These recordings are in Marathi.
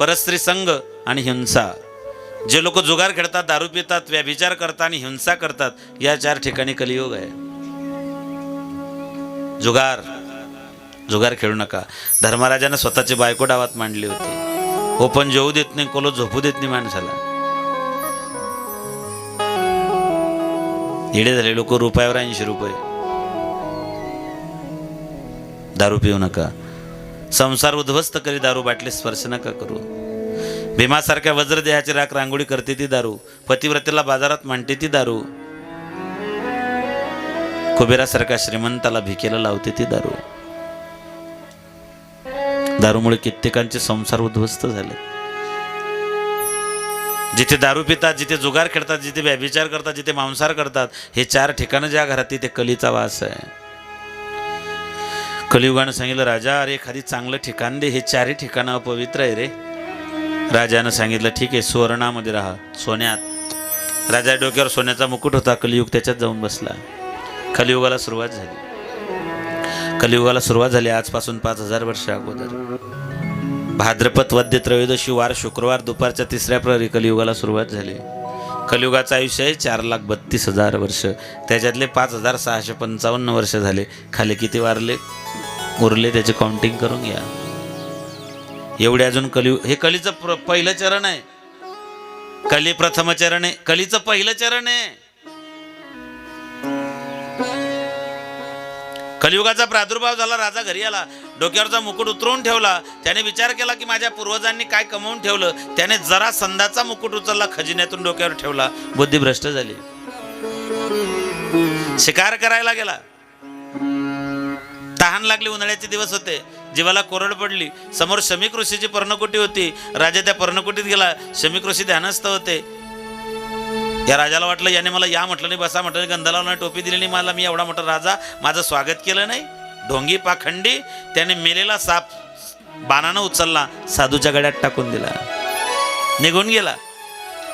परस्त्री संघ आणि हिंसा. जे लोक जुगार खेळतात दारू पितात व्यभिचार करतात आणि हिंसा करतात या चार ठिकाणी कलियोग आहे. जुगार. जुगार खेळू नका. धर्मराजानं स्वतःची बायको डावात मांडली होती. हो, पण जेवू देत नाही कोलो झोपू देत नाही माणसाला. येडे झाले लोक रुपयावर ऐंशी रुपये. दारू पिऊ नका. संसार उद्ध्वस्त करी दारू बाटली स्पर्श नका करू. भीमासारख्या वज्रदेहाची राख रांगोळी करते ती दारू. पतिव्रतेला बाजारात मांडते ती दारू. कुबेरासारख्या श्रीमंताला भिकेला लावते ती दारू. दारूमुळे कित्येकांचे संसार उद्ध्वस्त झाले. जिथे दारू पितात जिथे जुगार खेळतात जिथे व्यभिचार करतात जिथे मांसाहार करतात हे चार ठिकाणं ज्या घरात तिथे कलीचा वास आहे. कलियुगानं सांगितलं राजा अरे एखादी चांगलं ठिकाण दे हे चारही ठिकाणं अपवित्र आहे रे. राजानं सांगितलं ठीक आहे सुवर्णामध्ये राहा सोन्यात. राजा डोक्यावर सोन्याचा मुकुट होता कलियुग त्याच्यात जाऊन बसला. कलियुगाला सुरुवात झाली. कलियुगाला सुरुवात झाली आजपासून पाच हजार वर्ष अगोदर. भाद्रपद वद्य त्रयोदशी वार शुक्रवार दुपारच्या तिसऱ्या प्रहरी कलियुगाला सुरुवात झाली. कलियुगाचं आयुष्य आहे. चार लाख बत्तीस हजार वर्ष. त्याच्यातले पाच हजार सहाशे पंचावन्न वर्ष झाले. खाली किती वारले? उरले त्याचे काउंटिंग करून घ्या. एवढे अजून कलियु हे कलीचं प्र पहिलं चरण आहे. कली प्रथम चरण आहे. कलीचं पहिलं चरण आहे. कलियुगाचा प्रादुर्भाव झाला राजा घरी आला डोक्यावरचा मुकुट उतरवून ठेवला त्याने विचार केला की माझ्या पूर्वजांनी काय कमवून ठेवलं त्याने जरा संधाचा मुकुट उचलला खजिन्यातून डोक्यावर ठेवला बुद्धी भ्रष्ट झाली. शिकार करायला गेला. तहान लागली उन्हाळ्याचे दिवस होते जीवाला कोरड पडली समोर शमीक ऋषीची पर्णकुटी होती राजा त्या पर्णकुटीत गेला शमीक ऋषी ध्यानस्थ होते. या राजाला वाटलं याने मला या म्हटलं नाही बसा म्हटलं नाही, लावला टोपी दिली नाही मला मी एवढा मोठा राजा माझं स्वागत केलं नाही. ढोंगी पाखंडी त्याने मेलेला साप बाणानं उचलला साधूच्या गड्यात टाकून दिला. निघून गेला.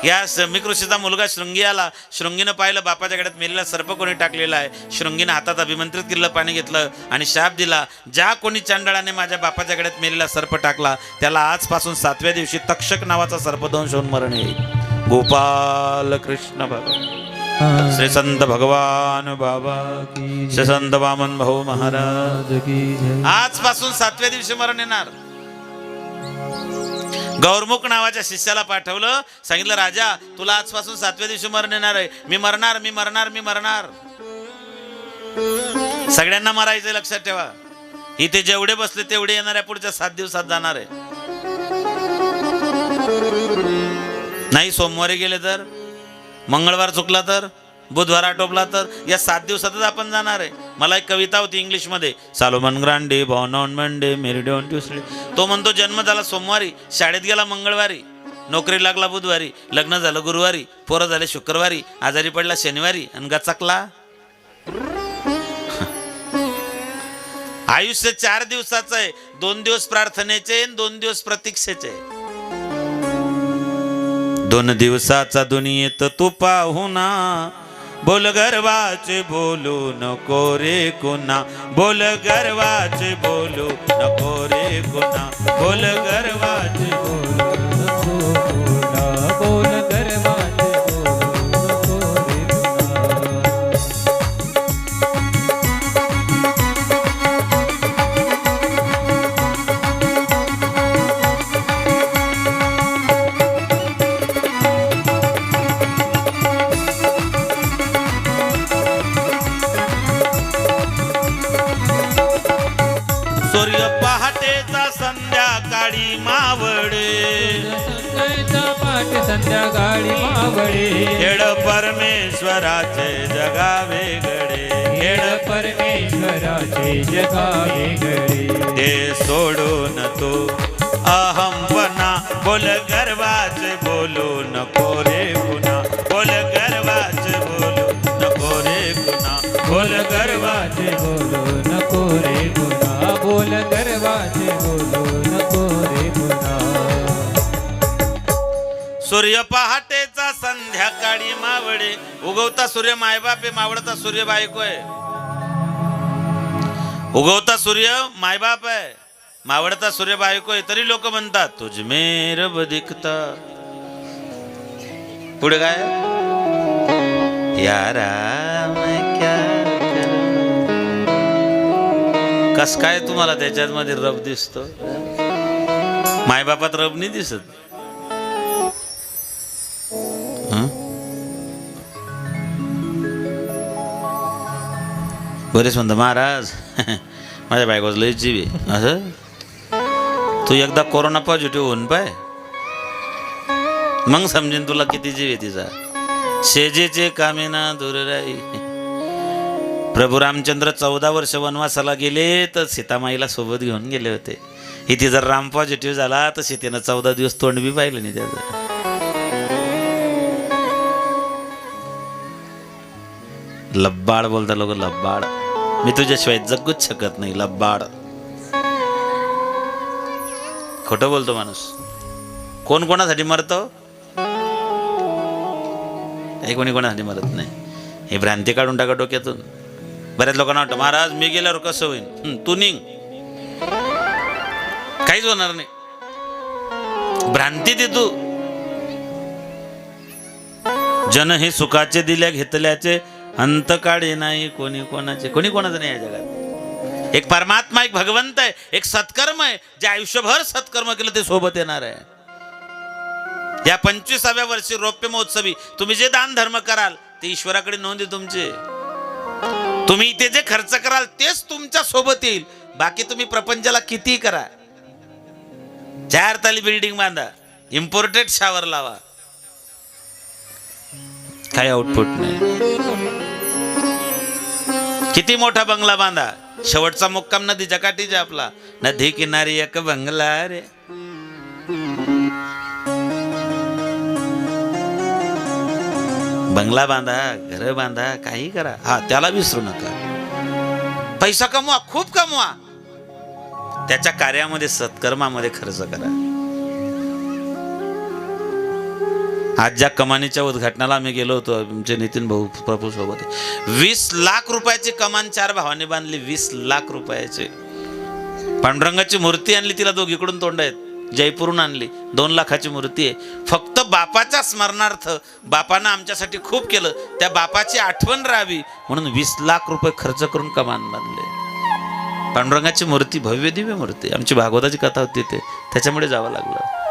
या शमीक ऋषीचा मुलगा शृंगी आला. शृंगीनं पाहिलं बापाच्या गड्यात मेलेला सर्प कोणी टाकलेला आहे. शृंगीनं हातात अभिमंत्रित केलेलं पाणी घेतलं आणि शाप दिला. ज्या कोणी चांडळाने माझ्या बापाच्या गड्यात मेलेला सर्प टाकला त्याला आजपासून सातव्या दिवशी तक्षक नावाचा सर्पदंश होऊन मरण येईल. गोपाल कृष्ण भगवान श्री संत भगवान बाबा श्री संत वामन भाऊ महाराज आजपासून सातव्या दिवशी मरण येणार। गौरमुख नावाच्या शिष्याला पाठवलं सांगितलं राजा तुला आजपासून सातव्या दिवशी मरण येणार आहे. मी मरणार मी मरणार मी मरणार. सगळ्यांना मरायचं लक्षात ठेवा. इथे जेवढे बसले तेवढे येणाऱ्या पुढच्या सात दिवसात जाणार आहे. नाही सोमवारी गेले तर? मंगळवार चुकला तर? बुधवार आटोपला तर? या सात दिवसातच आपण जाणार आहे. मला एक कविता होती इंग्लिशमध्ये. Solomon Grundy born on Monday married on Tuesday. तो म्हणतो जन्म झाला सोमवारी शाळेत गेला मंगळवारी. नोकरी लागला बुधवारी लग्न झालं गुरुवारी पोरं झाले शुक्रवारी आजारी पडला शनिवारी आणि गचकला आयुष्य चार दिवसाचं आहे. दोन दिवस प्रार्थनेचे आणि दोन दिवस प्रतीक्षेचे दोन दिवसाचा दुनियेत तू पाहुना बोल गर्वाचे बोलू नको रे कुणा. बोल गर्वाचे बोलू नको रे कुणा. बोल गर्वाचे बोलू संध्याकाळी मावळे. खेळ परमेश्वराचे जगा वेगळे खेळ परमेश्वराचे जगावे गळे ते सोडून तू अहमपणा बोल गर्वाचे बोलू नको रे. संध्याकाळी मावळे. उगवता सूर्य मायबाप आहे मावळता सूर्य बायको आहे. उगवता सूर्य मायबाप आहे. मावळता सूर्य बायको आहे. तरी लोक म्हणतात तुझ मे रब दिखता पुढे काय? यारा कस काय तुम्हाला त्याच्यात मध्ये रब दिसतो? मायबापात रब नाही दिसत. बरेच म्हणतो महाराज. माझ्या बायकोच लय जीव आहे. असं? तू एकदा कोरोना पॉझिटिव्ह होऊन पाय. मग समजेन तुला किती जीव आहे तिचा. शेजेचे कामेना दूर राही प्रभू रामचंद्र चौदा वर्ष वनवासाला गेले तर सीतामाईला सोबत घेऊन गेले होते. इथे जर राम पॉझिटिव्ह झाला तर सीतेनं चौदा दिवस तोंड बी पाहिलं नाही त्याचं. लब्बाड बोलता लोक लब्बाड. मी तुझ्याशिवाय जगूच शकत नाही लब्बाड. खोटं बोलतो माणूस. कोण कोणासाठी मरतो? हे कोणी कोणासाठी मरत नाही. हे भ्रांती काढून टाका डोक्यातून. बऱ्याच लोकांना वाटतं महाराज मी गेल्यावर कसं होईल तू निघ. काहीच होणार नाही. भ्रांती दे तू. जन हे सुखाचे दिल्या घेतल्याचे अंत नाही कोणी कोणाचे कोणी कोणाचं नाही या जगात. एक परमात्मा एक भगवंत आहे एक सत्कर्म आहे जे आयुष्यभर सत्कर्म केलं ते सोबत येणार आहे. या पंचवीसाव्या वर्षी रौप्य महोत्सवी तुम्ही जे दान धर्म कराल ते ईश्वराकडे नोंद आहे तुमचे. तुम्ही इथे जे खर्च कराल तेच तुमच्यासोबत येईल. बाकी तुम्ही प्रपंचाला किती करा. चार ताली बिल्डिंग बांधा इम्पोर्टेड शावर लावा. काही आउटपुट नाही. किती मोठा बंगला बांधा? शेवटचा मुक्काम नदीच्या जकाटीचा आपला. नदी किनारी एक बंगला रे. बंगला बांधा घर बांधा काही करा. हा त्याला विसरू नका. पैसा कमवा खूप कमवा. त्याच्या कार्यामध्ये सत्कर्मामध्ये खर्च करा. आज ज्या कमानीच्या उद्घाटनाला आम्ही गेलो होतो आमचे नितीन भाऊ प्रभू सोबत. वीस लाख रुपयाची कमान चार भावाने बांधली वीस लाख रुपयाचे. पांडुरंगाची मूर्ती आणली तिला दोघीकडून तोंड आहेत. जयपूरहून आणली दोन लाखाची मूर्ती आहे. फक्त बापाच्या स्मरणार्थ बापानं आमच्यासाठी खूप केलं. त्या बापाची आठवण राहावी म्हणून वीस लाख रुपये खर्च करून कमान बांधले. पांडुरंगाची मूर्ती भव्य दिव्य मूर्ती आमची भागवताची कथा होती ते. त्याच्यामुळे जावं लागलं.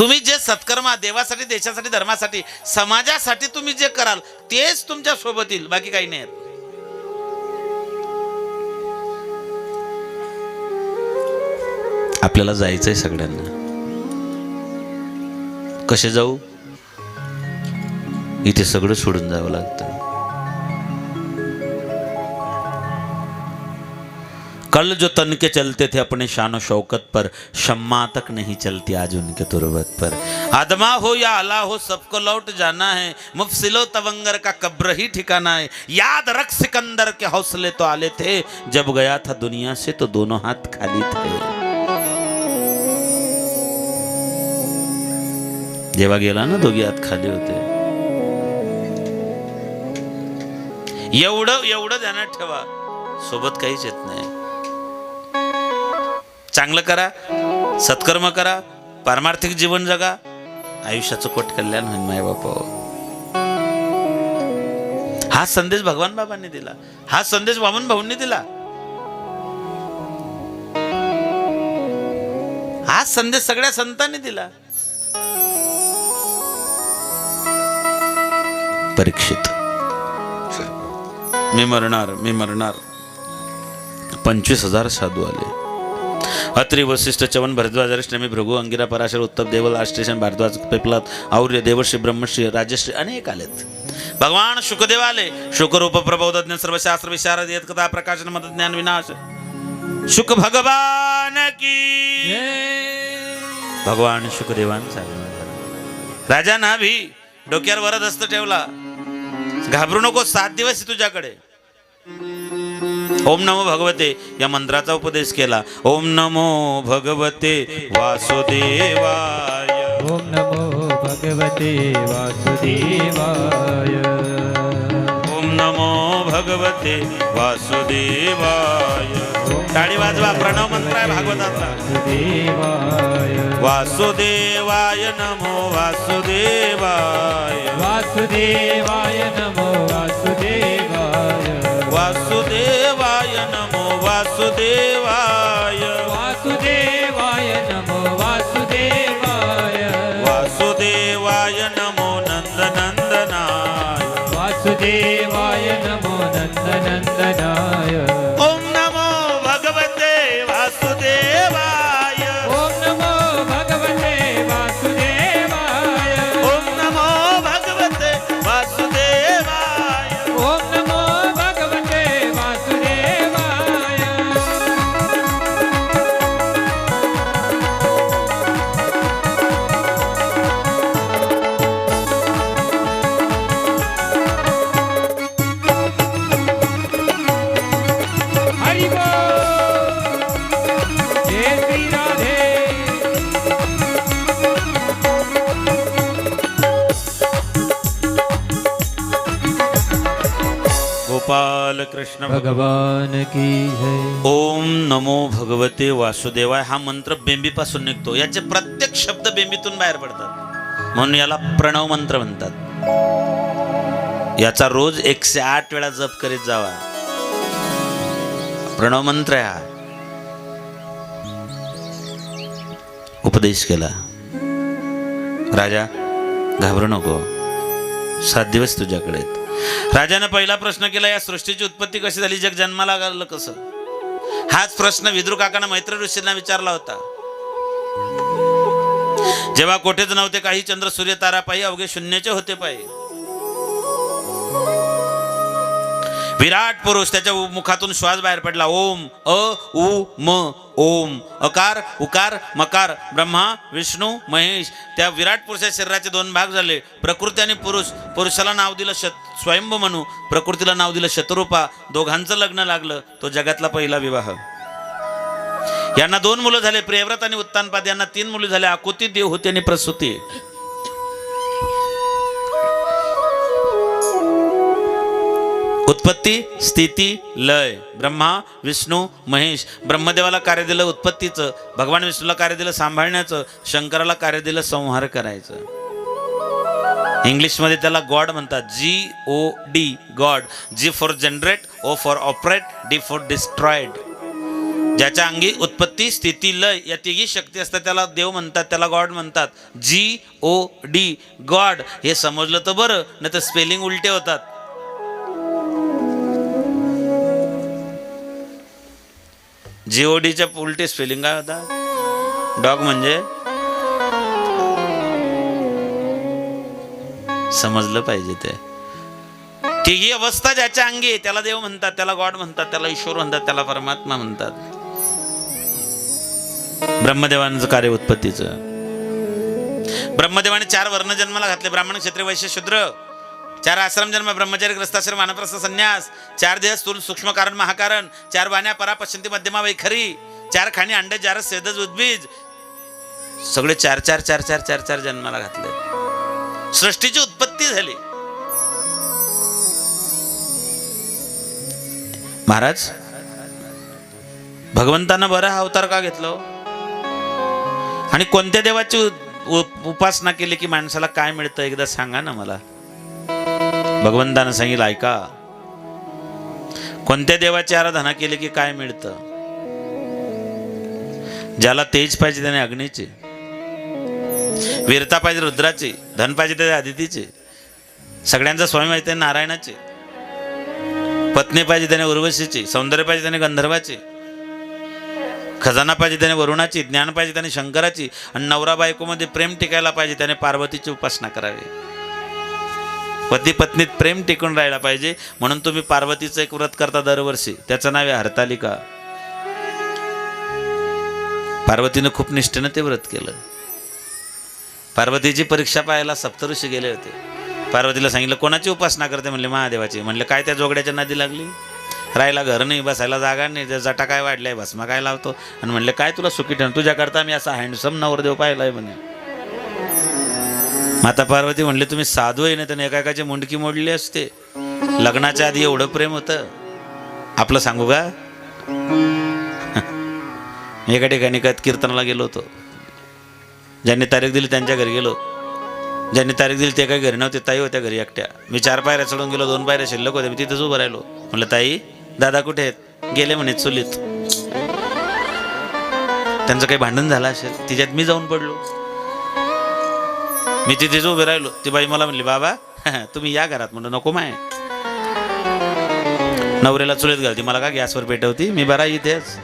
तुम्ही जे सत्कर्मा देवासाठी देशासाठी धर्मासाठी समाजासाठी तुम्ही जे कराल तेच तुमच्यासोबत येईल. बाकी काही नाही. आपल्याला जायचंय सगळ्यांना. कसे जाऊ? इथे सगळं सोडून जावं लागतं. कल जो तन के चलते थे अपने शान शौकत पर, शम्मा तक नहीं चलती आज उनके तुरबत पर। आदमा हो या अला हो, सबको लौट जाना है। मुफसिलो तवंगर का कब्र ही ठिकाना है। याद रख सिकंदर के हौसले तो आले थे। जब गया था दुनिया से तो दोनों हाथ खाली थे। जेव्हा गेला ना दोघी हात खाली होते। एवढं एवढं ध्यानात ठेवा। सोबत काहीच येत नाही। चांगलं करा सत्कर्म करा पारमार्थिक जीवन जगा आयुष्याचं कोट कल्याण होईल माय बापा. हा संदेश भगवान बाबांनी दिला. हा संदेश वामन भाऊंनी दिला. हा संदेश सगळ्या संतांनी दिला. परीक्षित. मी मरणार मी मरणार. पंचवीस हजार साधू आले. अत्रि वशिष्ठ चवन भरद्वाज अरिष्टमी भृगु अंगिरा पराशर उत्तम देवल आष्टेशन भारद्वाज पेपलात और्य देवश्री ब्रह्मश्री राजश्री अनेक आलेत। भगवान शुकदेव आले शुकरूप प्रबोधज्ञ सर्वशास्त्र विशारद येत कथा प्रकाशन मत ज्ञान विनाश। शुक भगवान की भगवान शुकदेवांचा राजा ना भी डोक्यावर वरद असत ठेवला. घाबरू नको सात दिवस तुझ्याकडे. ओम नमो भगवते. या मंत्राचा उपदेश केला. ओम नमो भगवते वासुदेवाय. ओम नमो भगवते वासुदेवाय. ओम नमो भगवते वासुदेवाय. टाळी वाजवा प्रणव मंत्र आहे भागवतातला वासुदेवाय. वासुदेवाय नमो वासुदेवाय. वासुदेवाय नमो वासुदेवाय. वासुदेवाय. वासुदेवाय। वासुदेवाय नमो वासुदेवाय। वासुदेवाय नमो नंदनंदनाय वासुदेवाय नमो नन्दनन्दनाय। गोपाल कृष्ण भगवान की जय ओम नमो भगवते वासुदेवाय हा मंत्र बेंबीपासून निघतो. याचे प्रत्येक शब्द बेंबीतून बाहेर पडतात. म्हणून याला प्रणव मंत्र म्हणतात. याचा रोज एकशे आठ वेळा जप करीत जावा. प्रणव मंत्र हा. उपदेश केला. राजा घाबरू नको. सात दिवस तुझ्याकडे आहेत. राजानं पहिला प्रश्न केला या सृष्टीची उत्पत्ती कशी झाली? जग जन्माला आलं कसं? हाच प्रश्न विद्रू काकानं मैत्र ऋषींना विचारला होता. जेव्हा कोठेच नव्हते काही चंद्र सूर्य तारा पायी अवघे शून्यचे होते पाहिजे विराट पुरुष त्याच्या मुखातून श्वास बाहेर पडला. ओम अ उ म ओम. अकार उकार मकार ब्रह्मा विष्णू महेश. त्या विराट पुरुषाच्या शरीराचे दोन भाग झाले. प्रकृती आणि पुरुष. पुरुषाला नाव दिलं शत स्वयंभ म्हणू. प्रकृतीला नाव दिलं शतरूपा. दोघांचं लग्न लागलं. तो जगातला पहिला विवाह. यांना दोन मुलं झाले. प्रियव्रत आणि उत्तानपाद. यांना तीन मुली झाल्या आकुती देव होती आणि प्रसूती. उत्पत्ती स्थिती लय. ब्रह्मा विष्णू महेश. ब्रह्मदेवाला कार्य दिलं उत्पत्तीचं भगवान विष्णूला कार्य दिलं सांभाळण्याचं शंकराला कार्य दिलं संहार करायचं. इंग्लिशमध्ये त्याला गॉड म्हणतात. G O D God. G for generate O for operate D for destroyed ज्याच्या अंगी उत्पत्ती स्थिती लय या तिघी शक्ती असतात त्याला देव म्हणतात त्याला गॉड म्हणतात. G O D God. हे समजलं तर बरं नाही तर स्पेलिंग उलटे होतात. जीओडीच्या उलटे स्पेलिंग काय होता? डॉग म्हणजे? समजलं पाहिजे ते. तिघी अवस्था ज्याच्या अंगी त्याला देव म्हणतात त्याला गॉड म्हणतात त्याला ईश्वर म्हणतात त्याला परमात्मा म्हणतात. ब्रह्मदेवांचं कार्य उत्पत्तीचं. ब्रह्मदेवाने चार वर्ण जन्माला घातले. ब्राह्मण क्षेत्र वैश्य शूद्र. चार आश्रम जन्म ब्रह्मचारी ग्रस्ताश्रम वानप्रस्थ संन्यास चार देह स्थूल सूक्ष्म कारण महाकारण चार वाण्या परा पश्चिंती मध्यमा वैखरी चार खाणी अंडे चार सेदज उद्बीज सगळे चार चार चार चार चार चार जन्माला घातले सृष्टीची उत्पत्ती झाली. महाराज भगवंतानं बरं हा अवतार का घेतलं हो? आणि कोणत्या देवाची उपासना केली की माणसाला काय मिळतं एकदा सांगा ना मला. भगवंतानं सांगितलं ऐका कोणत्या देवाची आराधना केली की काय मिळतं? ज्याला तेज पाहिजे त्याने अग्नीचे वीरता पाहिजे रुद्राचे धन पाहिजे त्याने आदितीचे सगळ्यांचा स्वामी माहिती आहे नारायणाचे पत्नी पाहिजे त्याने उर्वशीची सौंदर्य पाहिजे त्याने गंधर्वाचे खजाना पाहिजे त्याने वरुणाची ज्ञान पाहिजे त्याने शंकराची आणि नवरा बायकोमध्ये प्रेम टिकायला पाहिजे त्याने पार्वतीची उपासना करावी. पती पत्नीत प्रेम टिकून राहायला पाहिजे. म्हणून तुम्ही पार्वतीचं एक व्रत करता दरवर्षी. त्याचं नाव आहे हरतालिका. पार्वतीनं खूप निष्ठेनं ते व्रत केलं. पार्वतीची परीक्षा पाहायला सप्तऋषी गेले होते. पार्वतीला सांगितलं कोणाची उपासना करते? म्हणले महादेवाची. म्हणले काय त्या जोगड्याच्या नदी लागली? राहायला घर नाही बसायला जागा नाही त्या जटा काय वाढलाय भस्मा काय लावतो? आणि म्हणलं काय तुला सुखी ठेव तुझ्याकरता मी असा हँडसम नवरदेव पाहिलाय म्हणे. माता पार्वती म्हणले तुम्ही साधू आहे ना त्याने एका एकाची मुंडकी मोडली असते. लग्नाच्या आधी एवढं प्रेम होतं. आपलं सांगू का? मी एका ठिकाणी कत कीर्तनाला गेलो होतो. ज्यांनी तारीख दिली त्यांच्या घरी गेलो. ज्यांनी तारीख दिली ते काही घरी नव्हते ताई होत्या घरी एकट्या. मी चार पायऱ्या चढून गेलो दोन पायऱ्या शिल्लक होते मी तिथेच उभं राहिलो. म्हटलं ताई दादा कुठे आहेत? गेले म्हणे चुलीत. त्यांचं काही भांडण झालं असेल तिच्यात मी जाऊन पडलो. मी तिथेच उभे राहिलो ती बाई मला म्हणली बाबा तुम्ही या घरात म्हणलं नको माय. नवऱ्याला चुलीत घालती. मला का गॅसवर पेटवती? मी बरा इथेच.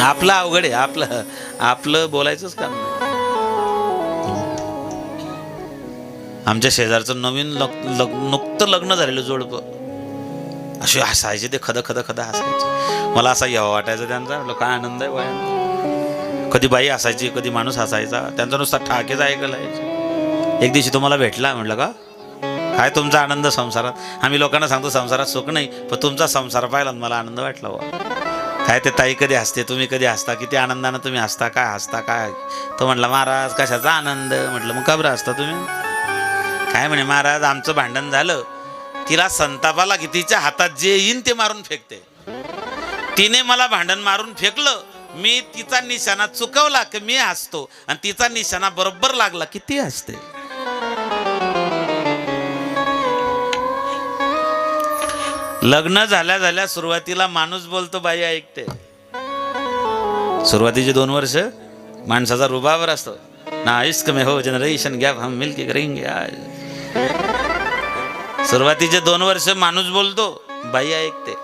आपलं अवघड आहे आपलं आपलं बोलायचंच काम नाही. आमच्या शेजारचं नवीन लग लग नुकतं लग्न झालेलं जोडपं. असे हसायचे ते खद खद खद हसायचे. मला असा यावा वाटायचं त्यांचा. म्हटलं काय आनंद आहे बाया कधी बाई हसायची कधी माणूस हसायचा. त्यांचा नुसता ठाकेच ऐकायला यायचे एक दिवशी तुम्हाला भेटला म्हटलं का? काय तुमचा आनंद संसारात? आम्ही लोकांना सांगतो संसारात सुख नाही पण तुमचा संसार पाहिला आणि मला आनंद वाटला बा काय ते ताई कधी हसते तुम्ही कधी हसता? किती आनंदानं तुम्ही हसता काय हसता काय? तो म्हटलं महाराज कशाचा आनंद? म्हटलं मग का बरं हसता तुम्ही? काय म्हणे महाराज आमचं भांडण झालं. तिला संतापाला की तिच्या हातात जे येईन ते मारून फेकते. तिने मला भांडण मारून फेकलं. मी तिचा निशाणा चुकवला की मी हसतो. आणि तिचा निशाणा बरोबर लागला की ती हसते. लग्न झाल्या झाल्या सुरुवातीला माणूस बोलतो बाई ऐकते. सुरुवातीचे दोन वर्ष माणसाचा रुबावर असतो. ना इश्क मे हो जनरेशन गॅप हम मिलके करेंगे आज. सुरुवातीचे दोन वर्ष माणूस बोलतो बाई ऐकते.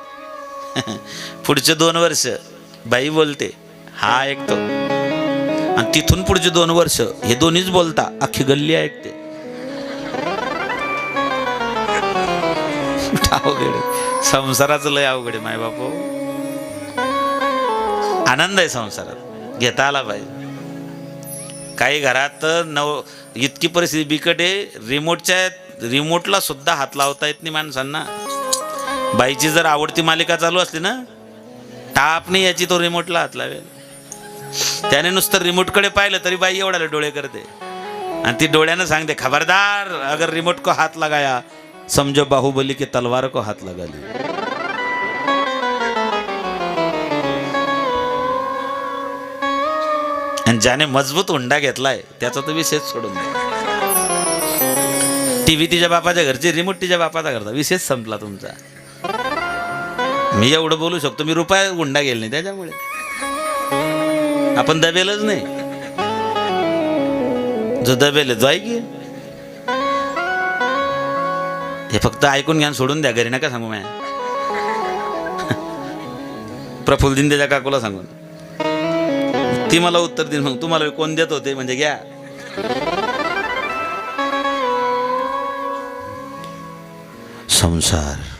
पुढचे दोन वर्ष बाई बोलते. हा ऐकतो. आणि तिथून पुढचे दोन वर्ष हे दोन्हीच बोलता अख्खी गल्ली ऐकते. अवघड संसाराचं लय अवघड आहे माय बापू आनंद आहे संसारात. घेता आला पाहिजे. काही घरात नव इतकी परिस्थिती बिकट आहे रिमोटच्या रिमोटला सुद्धा हात लावता येत नाही माणसांना. बाईची जर आवडती मालिका चालू असली ना टाप नाही याची तो रिमोटला हात लावेल. त्याने नुसतं रिमोटकडे पाहिलं तरी बाई एवढ्याला डोळे करते. आणि ती डोळ्यानं सांगते खबरदार अगर रिमोट को हात लगाया समजो बाहुबली की तलवार को हात लगाली आणि ज्याने मजबूत हुंडा घेतलाय त्याचा तर विशेष सोडून द्या टीव्ही तिच्या बापाच्या घरची रिमोट तिच्या बापाचा घरचा विशेष संपला तुमचा. मी एवढं बोलू शकतो मी रुपया हुंडा गेल नाही त्याच्यामुळे. आपण दबेलच नाही. जो दबेल आहे, की. हे फक्त ऐकून घ्या सोडून द्या घरी नका सांगू माया. प्रफुल्ल दिंदेच्या काकूला सांगून. ती मला उत्तर देईन मग तुम्हाला कोण देत होते म्हणजे घ्या. संसार.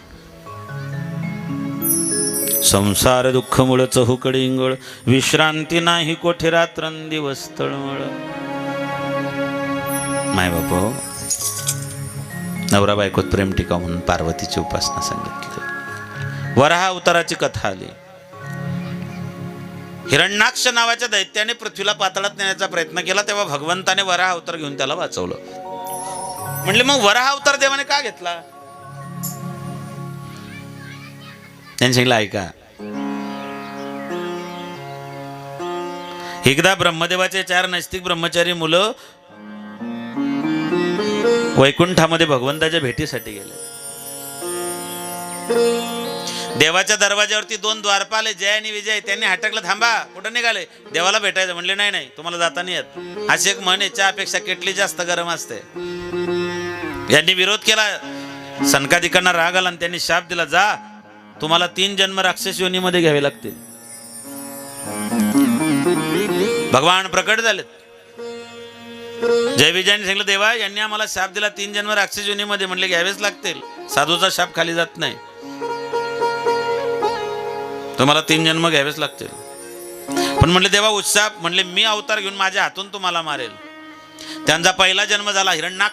संसार दुःख मुळ चहुकडे इंगळ विश्रांती नाही कोठे रात्रंदिवस तळमळ. माय बाप नवरा बायकोत प्रेम टिका म्हणून पार्वतीची उपासना सांगितली. वराहा अवताराची कथा आली. हिरण्याक्ष नावाच्या दैत्याने पृथ्वीला पातळात नेण्याचा प्रयत्न केला तेव्हा भगवंताने वराह अवतार घेऊन त्याला वाचवलं. म्हणले मग वराह अवतार देवाने का घेतला? त्यांनी सांगितलं ऐका एकदा ब्रह्मदेवाचे चार नैस्तिक ब्रह्मचारी मुलं वैकुंठामध्ये भगवंताच्या भेटीसाठी गेले. देवाच्या दरवाज्यावरती दोन द्वारपाले जय आणि विजय. त्यांनी हटकलं थांबा कुठं निघाले? देवाला भेटायचं. म्हणले नाही नाही तुम्हाला जाता नाही येत. अशी एक म्हण आहे चहापेक्षा केटली जास्त गरम असते. यांनी विरोध केला. सनकादिकांना राग आला आणि त्यांनी शाप दिला जा तुम्हाला तीन जन्म राक्षस योनीमध्ये घ्यावे लागतील. भगवान प्रकट झालेत. जय विजयाने सांगितलं देवा यांनी आम्हाला शाप दिला तीन जन्म राक्षस योनीमध्ये म्हणले घ्यावेच लागतील. साधूचा शाप खाली जात नाही. तुम्हाला तीन जन्म घ्यावेच लागतील. पण म्हणले देवा उत्साह. म्हणले मी अवतार घेऊन माझ्या हातून तुम्हाला मारेल. त्यांचा पहिला जन्म झाला हिरण्यनाक्ष